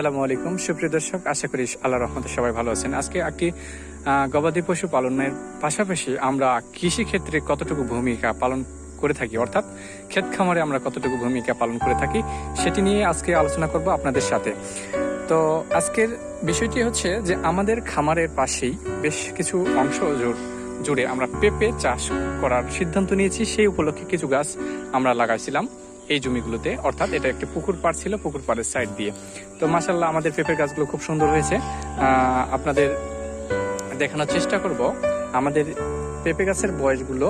আসসালামু আলাইকুম। সুপ্রিয় দর্শক, আশা করি আল্লাহ রহমতে সবাই ভালো আছেন। আজকে একটি গবাদি পশু পালনের পাশাপাশি আমরা কৃষি ক্ষেত্রে কতটুকু ভূমিকা পালন করে থাকি, অর্থাৎ ক্ষেত খামারে আমরা কতটুকু ভূমিকা পালন করে থাকি, সেটি নিয়ে আজকে আলোচনা করব আপনাদের সাথে। তো আজকের বিষয়টি হচ্ছে যে, আমাদের খামারের পাশেই বেশ কিছু অংশ জুড়- জুড়ে আমরা পেঁপে চাষ করার সিদ্ধান্ত নিয়েছি। সেই উপলক্ষে কিছু গাছ আমরা লাগাইছিলাম। এই জমিগুলোতে, অর্থাৎ এটা একটা পুকুর পাড় ছিল, পুকুর পাড়ের সাইড দিয়ে। তো মাসাল্লাহ আমাদের পেঁপের গাছগুলো খুব সুন্দর হয়েছে। আপনাদের দেখানোর চেষ্টা করব। আমাদের পেঁপে গাছের বয়সগুলো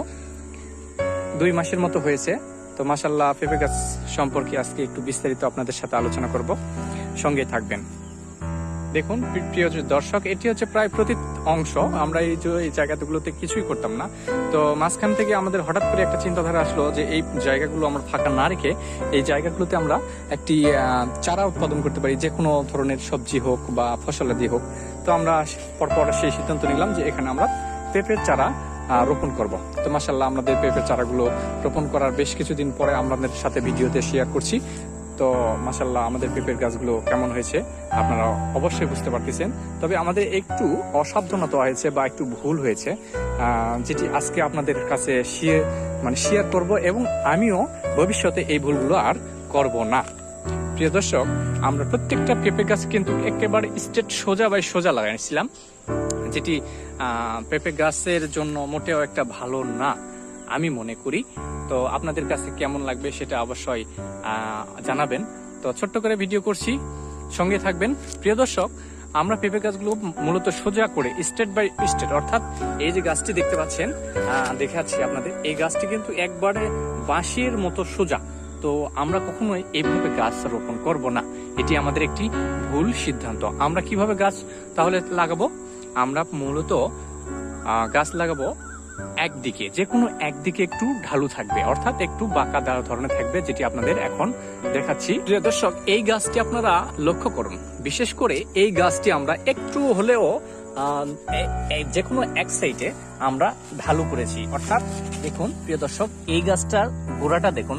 দুই মাসের মতো হয়েছে। তো মাসাল্লাহ পেঁপে গাছ সম্পর্কে আজকে একটু বিস্তারিত আপনাদের সাথে আলোচনা করব। সঙ্গে থাকবেন। দেখুন প্রিয় দর্শক, এটি হচ্ছে প্রায় প্রতি অংশ। আমরা এই যে এই জায়গাগুলোতে কিছুই করতাম না। তো মাঝখান থেকে আমাদের হঠাৎ করে একটা চিন্তাধারা আসলো যে এই জায়গাগুলো আমরা ফাঁকা না রেখে এই জায়গাগুলোতে আমরা একটি চারা উৎপাদন করতে পারি, যে কোনো ধরনের সবজি হোক বা ফসলাদি হোক। তো আমরা পরপর সেই সিদ্ধান্ত নিলাম যে এখানে আমরা পেঁপের চারা রোপণ করব। তো মাসাল্লাহ আমাদের পেঁপের চারাগুলো রোপণ করার বেশ কিছুদিন পরে আমাদের সাথে ভিডিওতে শেয়ার করছি। তো মাসাল্লাহ আমাদের পেঁপের গাছগুলো কেমন হয়েছে আপনারা অবশ্যই বুঝতে পারতেছেন। তবে আমাদের একটু অসাবধানতা হয়েছে বা একটু ভুল হয়েছে যেটি আজকে আপনাদের কাছে শেয়ার মানে শেয়ার করব এবং আমিও ভবিষ্যতে এই ভুলগুলো আর করব না। প্রিয় দর্শক, আমরা প্রত্যেকটা পেঁপে গাছ কিন্তু একেবারে স্ট্রেট সোজা বাই সোজা লাগাইছিলাম, যেটি পেঁপে গাছের জন্য মোটেও একটা ভালো না। আমি মনে করি। তো আপনাদের কাছে কেমন লাগবে সেটা অবশ্যই জানাবেন। তো ছোট্ট করে ভিডিও করছি। সঙ্গে থাকবেন। প্রিয় দর্শক, আমরা পেঁপে গাছগুলো মূলত সোজা করে স্টেট বাই স্টেট, অর্থাৎ এই যে গাছটি দেখতে পাচ্ছেন দেখাচ্ছি আপনাদের। এই গাছটি কিন্তু একবারে বাঁশের মতো সোজা। তো আমরা কখনোই এইভাবে গাছ রোপণ করব না। এটি আমাদের একটি ভুল সিদ্ধান্ত। আমরা কীভাবে গাছ তাহলে লাগাবো? আমরা মূলত গাছ লাগাবো একদিকে, যে কোনো একদিকে একটু ঢালু থাকবে, অর্থাৎ একটু বাঁকা দেওয়া ধরনের থাকবে, যেটি আপনাদের এখন দেখাচ্ছি। প্রিয় দর্শক, এই গাছটি আপনারা লক্ষ্য করুন। বিশেষ করে এই গাছটি আমরা একটু হলেও যে কোনো এক সাইডে আমরা ঢালু করেছি। অর্থাৎ দেখুন, প্রিয় দর্শক, এই গাছটার গোড়াটা দেখুন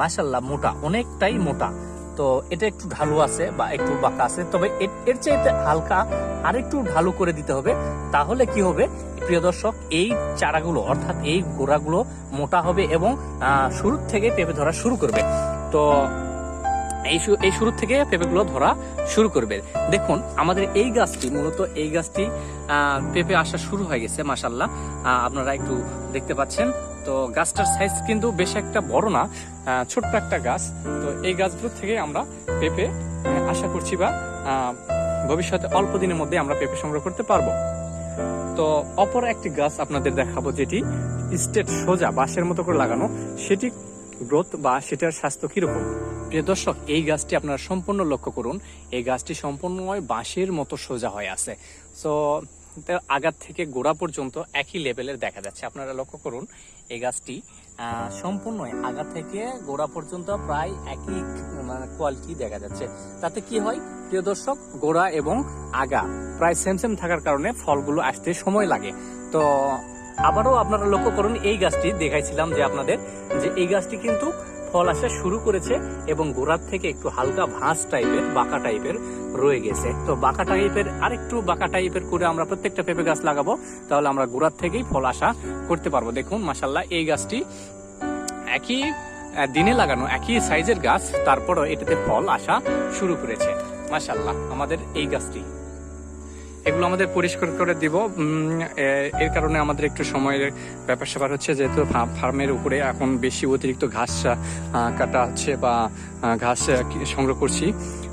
মাসাল্লাহ মোটা, অনেকটাই মোটা। তো এটা একটু ঢালু আছে বা একটু বাঁকা আছে। তবে এর- চাইতে হালকা আরেকটু ঢালু করে দিতে হবে। তাহলে কি হবে? প্রিয় দর্শক, এই চারাগুলো, অর্থাৎ এই গোড়াগুলো মোটা হবে এবং শুরু থেকে পেঁপে ধরা শুরু করবে। তো এই এই শুরু থেকে পেঁপেগুলো ধরা শুরু করবে। দেখুন, আমাদের এই গাছটি, মূলত এই গাছটি পেঁপে আসা শুরু হয়ে গেছে মাসাল্লাহ আপনারা একটু দেখতে পাচ্ছেন। তো গাছটার সাইজ কিন্তু বেশ একটা বড় না ছোট্ট একটা গাছ। তো এই গাছগুলো থেকে আমরা পেঁপে আশা করছি বা ভবিষ্যতে অল্প দিনের মধ্যে আমরা পেঁপে সংগ্রহ করতে পারব। তো অপর একটি গাছ আপনাদের দেখাবো, যেটি স্টেট সোজা বাঁশের মতো করে লাগানো। সেটি গ্রোথ বা সেটার স্বাস্থ্য কীরকম? প্রিয় দর্শক, এই গাছটি আপনারা সম্পূর্ণ লক্ষ্য করুন। এই গাছটি সম্পূর্ণময় বাঁশের মতো সোজা হয়ে আছে। তার আগার থেকে গোড়া পর্যন্ত একই লেভেলের দেখা যাচ্ছে। আপনারা লক্ষ্য করুন এই গাছটি আহ, সম্পূর্ণই আগা থেকে গোড়া পর্যন্ত প্রায় একই কোয়ালিটি দেখা যাচ্ছে। তাতে কি হয়? প্রিয় দর্শক গোড়া এবং আগা প্রায় সেম সেম থাকার কারণে ফলগুলো আসতে সময় লাগে। তো আবারও আপনারা লক্ষ্য করুন এই গাছটি দেখাইছিলাম যে আপনাদের যে এই গাছটি কিন্তু ফল আসা শুরু করেছে এবং গোড়ার থেকে একটু হালকা ভাঁজ টাইপের বাঁকা টাইপের রয়ে গেছে। তো বাঁকা টাইপের, আরেকটু বাঁকা টাইপের করে আমরা প্রত্যেকটা পেঁপে গাছ লাগাবো, তাহলে আমরা গোড়ার থেকেই ফল আসা করতে পারব। দেখুন মাসাল্লাহ এই গাছটি একই দিনে লাগানো একই সাইজের গাছ, তারপরও এটাতে ফল আসা শুরু করেছে। মাসাল্লাহ আমাদের এই গাছটি। এগুলো আমাদের পরিষ্কার করে দিব। এর কারণে আমাদের একটু সময়ের ব্যাপার স্যাপার হচ্ছে, যেহেতু ফার্মের উপরে এখন বেশি অতিরিক্ত ঘাস কাটা হচ্ছে বা ঘাস সংগ্রহ করছি।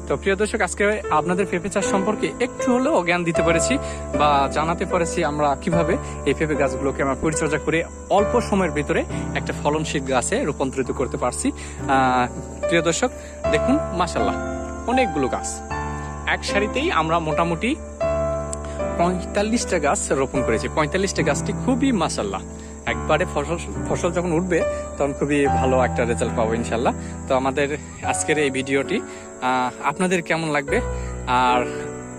তো প্রিয় দর্শক, আজকে আপনাদের পেঁপে চাষ সম্পর্কে একটু হলেও জ্ঞান দিতে পেরেছি বা জানাতে পেরেছি আমরা কীভাবে এই পেঁপে গাছগুলোকে আমরা পরিচর্যা করে অল্প সময়ের ভিতরে একটা ফলনশীল গাছে রূপান্তরিত করতে পারছি। প্রিয় দর্শক, দেখুন মাসাল্লাহ অনেকগুলো গাছ। এক সারিতেই আমরা মোটামুটি পঁয়তাল্লিশটা গাছ রোপণ করেছি। পঁয়তাল্লিশটা গাছটি খুবই মাসাল্লাহ একবারে ফসল ফসল যখন উঠবে, তখন খুবই ভালো একটা রেজাল্ট পাবো ইনশাল্লাহ তো আমাদের আজকের এই ভিডিওটি আপনাদের কেমন লাগবে? আর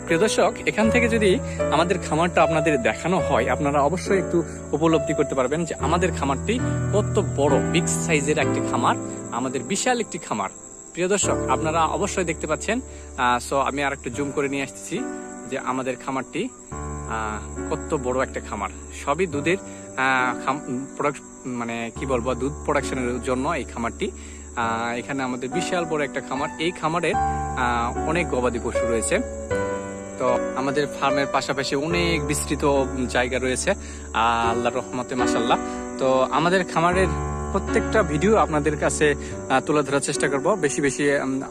প্রিয় দর্শক, এখান থেকে যদি আমাদের খামারটা আপনাদের দেখানো হয়, আপনারা অবশ্যই একটু উপলব্ধি করতে পারবেন যে আমাদের খামারটি কত বড় বিগ সাইজের একটি খামার, আমাদের বিশাল একটি খামার। প্রিয় দর্শক, আপনারা অবশ্যই দেখতে পাচ্ছেন সো আমি আর একটু জুম করে নিয়ে আসতেছি। যে আমাদের খামারটি কত বড় একটা খামার। সবই দুধের প্রোডাক্ট মানে কি বলব দুধ প্রোডাকশনের জন্য এই খামারটি। এখানে আমাদের বিশাল বড় একটা খামার। এই খামারের অনেক গবাদি পশু রয়েছে। তো আমাদের ফার্মের পাশাপাশি অনেক বিস্তৃত জায়গা রয়েছে আহ, আল্লাহর রহমতে মাসাল্লাহ তো আমাদের খামারের প্রত্যেকটা ভিডিও আপনাদের কাছে তুলে ধরার চেষ্টা করব। বেশি বেশি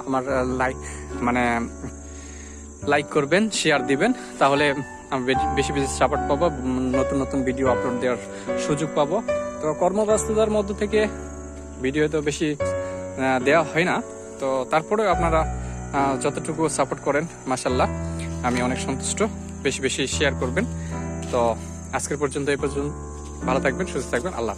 আমার লাইক মানে লাইক করবেন শেয়ার দিবেন, তাহলে আমি বেশি বেশি সাপোর্ট পাবো নতুন নতুন ভিডিও আপলোড দেওয়ার সুযোগ পাবো। তো কর্মব্যস্ততার মধ্য থেকে ভিডিও তো বেশি দেওয়া হয় না। তো তারপরেও আপনারা যতটুকু সাপোর্ট করেন মাসাল্লাহ আমি অনেক সন্তুষ্ট। বেশি বেশি শেয়ার করবেন। তো আজকের পর্যন্ত এই পর্যন্ত। ভালো থাকবেন, সুস্থ থাকবেন। আল্লাহ।